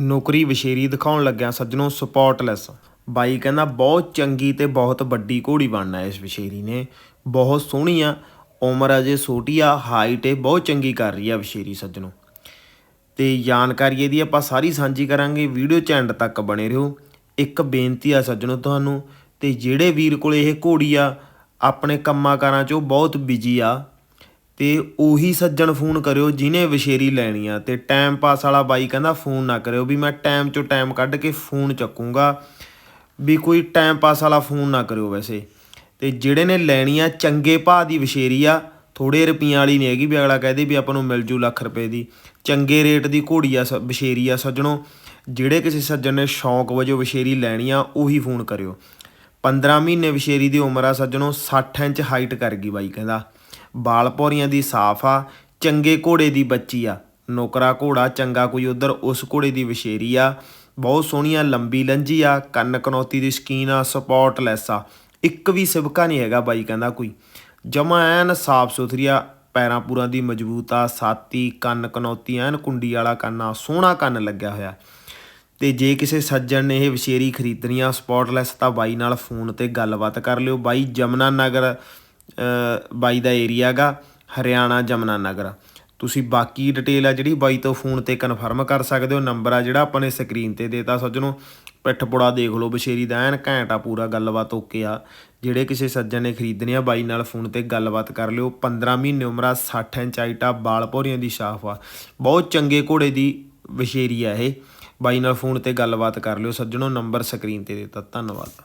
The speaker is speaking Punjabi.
ਨੌਕਰੀ ਵਿਸ਼ੇਰੀ ਦਿਖਾਉਣ ਲੱਗਿਆ ਸੱਜਣੋ ਸਪੌਟਲੈਸ ਬਾਈ ਕਹਿੰਦਾ, ਬਹੁਤ ਚੰਗੀ ਤੇ ਬਹੁਤ ਵੱਡੀ ਘੋੜੀ ਬਣਨਾ ਇਸ ਵਿਸ਼ੇਰੀ ਨੇ। ਬਹੁਤ ਸੋਹਣੀ ਆ ਉਮਰ ਅਜੇ ਛੋਟੀ ਆ ਹਾਈਟ ਇਹ ਬਹੁਤ ਚੰਗੀ ਕਰ ਰਹੀ ਆ ਵਿਸ਼ੇਰੀ ਸੱਜਣੋ। ਤੇ ਜਾਣਕਾਰੀ ਇਹਦੀ ਆਪਾਂ ਸਾਰੀ ਸਾਂਝੀ ਕਰਾਂਗੇ, ਵੀਡੀਓ ਚ ਐਂਡ ਤੱਕ ਬਣੇ ਰਹੋ। ਇੱਕ ਬੇਨਤੀ ਆ ਸੱਜਣੋ ਤੁਹਾਨੂੰ, ਤੇ ਜਿਹੜੇ ਵੀਰ ਕੋਲ ਇਹ ਘੋੜੀ ਆ, ਆਪਣੇ ਕੰਮਾਂ ਕਾਰਾਂ 'ਚ ਉਹ ਬਹੁਤ ਬਿਜ਼ੀ ਆ। ਤੇ ਉਹੀ ਸੱਜਣ ਫੋਨ ਕਰਿਓ ਜਿਨੇ ਵਿਸ਼ੇਰੀ ਲੈਣੀ ਆ। ਤੇ ਟਾਈਮ ਪਾਸ ਵਾਲਾ ਬਾਈ ਕਹਿੰਦਾ, ਫੋਨ ਨਾ ਕਰਿਓ ਵੀ ਮੈਂ ਟਾਈਮ ਚੋਂ ਟਾਈਮ ਕੱਢ ਕੇ ਫੋਨ ਚੱਕੂੰਗਾ। ਵੀ ਕੋਈ ਟਾਈਮ ਪਾਸ ਵਾਲਾ ਫੋਨ ਨਾ ਕਰਿਓ ਵੈਸੇ। ਤੇ ਜਿਹੜੇ ਨੇ ਲੈਣੀ ਆ, ਚੰਗੇ ਭਾਅ ਦੀ ਵਿਸ਼ੇਰੀ ਆ ਥੋੜੇ ਰੁਪਈਆਂ ਵਾਲੀ ਨਹੀਂ ਹੈਗੀ ਵੀ ਅਗਲਾ ਕਹਦੇ ਵੀ ਆਪਾਂ ਨੂੰ ਮਿਲ ਜੂ ਲੱਖ ਰੁਪਏ ਦੀ। ਚੰਗੇ ਰੇਟ ਦੀ ਘੋੜੀ ਆ, ਸ- ਵਿਸ਼ੇਰੀ ਆ ਸੱਜਣੋ। ਜਿਹੜੇ ਕਿਸੇ ਸੱਜਣ ਨੇ ਸ਼ੌਂਕ ਵਜੋਂ ਵਿਸ਼ੇਰੀ ਲੈਣੀ ਆ, ਉਹੀ ਫੋਨ ਕਰਿਓ। 15 ਮਹੀਨੇ ਵਿਸ਼ੇਰੀ ਦੀ ਉਮਰ ਆ ਸੱਜਣੋ 60 ਇੰਚ ਹਾਈਟ ਕਰ ਗਈ ਬਾਈ ਕਹਿੰਦਾ। ਬਾਲ ਪੌਰੀਆਂ ਦੀ ਸਾਫ਼ ਆ, ਚੰਗੇ ਘੋੜੇ ਦੀ ਬੱਚੀ ਆ। ਨੌਕਰਾ ਘੋੜਾ, ਚੰਗਾ ਕੋਈ ਉਧਰ, ਉਸ ਘੋੜੇ ਦੀ ਵਿਸ਼ੇਰੀ ਆ। ਬਹੁਤ ਸੋਹਣੀਆਂ, ਲੰਬੀ ਲੰਜੀ ਆ, ਕੰਨ ਕਨੌਤੀ ਦੀ ਸਕੀਨ ਆ, ਸਪੌਟਲੈਸ ਆ। ਇੱਕ ਵੀ ਸਿਵਕਾ ਨਹੀਂ ਹੈਗਾ ਬਾਈ ਕਹਿੰਦਾ ਕੋਈ। ਜਮਾ ਐਨ ਸਾਫ਼ ਸੁਥਰੀ ਆ, ਪੈਰਾਂ ਪੂਰਾਂ ਦੀ ਮਜ਼ਬੂਤ ਆ, ਸਾਤੀ, ਕੰਨ ਕਨੌਤੀ ਐਨ ਕੁੰਡੀ ਵਾਲਾ ਕੰਨ ਆ, ਸੋਹਣਾ ਕੰਨ ਲੱਗਿਆ ਹੋਇਆ। ਤੇ ਜੇ ਕਿਸੇ ਸੱਜਣ ਨੇ ਇਹ ਵਿਸ਼ੇਰੀ ਖਰੀਦਣੀ ਆ ਸਪੌਟਲੈਸ ਤਾਂ ਬਾਈ ਨਾਲ ਫੋਨ ਤੇ ਗੱਲਬਾਤ ਕਰ ਲਿਓ। ਬਾਈ ਜਮਨਾ ਨਗਰ ਬਾਈ ਦਾ ਏਰੀਆ ਗਾ ਹਰਿਆਣਾ ਜਮਨਾ ਨਗਰ। ਤੁਸੀਂ ਬਾਕੀ ਡਿਟੇਲ ਆ ਜਿਹੜੀ ਬਾਈ ਤੋਂ ਫੋਨ ਤੇ ਕਨਫਰਮ ਕਰ ਸਕਦੇ ਹੋ ਨੰਬਰ ਆ ਜਿਹੜਾ ਆਪਾਂ ਨੇ ਸਕਰੀਨ ਤੇ ਦੇਤਾ, ਸੱਜਣੋ। ਪਿੱਠ ਪੁੜਾ ਦੇਖ ਲਓ ਬਸ਼ੇਰੀ ਦਾ ਐਨ ਘੈਂਟ ਆ ਪੂਰਾ, ਗੱਲਬਾਤ ਓਕੇ ਆ। ਜਿਹੜੇ ਕਿਸੇ ਸੱਜਣ ਨੇ ਖਰੀਦਣੇ ਆ, ਬਾਈ ਨਾਲ ਫੋਨ ਤੇ ਗੱਲਬਾਤ ਕਰ ਲਿਓ। 15 ਮਹੀਨੇ ਉਮਰ ਆ 60 ਇੰਚ ਹਾਈਟ ਬਾਲ ਭੌਰੀਆਂ ਦੀ ਸ਼ਾਫ ਆ। ਬਹੁਤ ਚੰਗੇ ਘੋੜੇ ਦੀ ਵਿਸ਼ੇਰੀ ਆ ਇਹ। ਬਾਈ ਨਾਲ ਫੋਨ ਤੇ ਗੱਲਬਾਤ ਕਰ ਲਿਓ, ਸੱਜਣੋ ਨੰਬਰ ਸਕਰੀਨ ਤੇ ਦਿੱਤਾ, ਧੰਨਵਾਦ।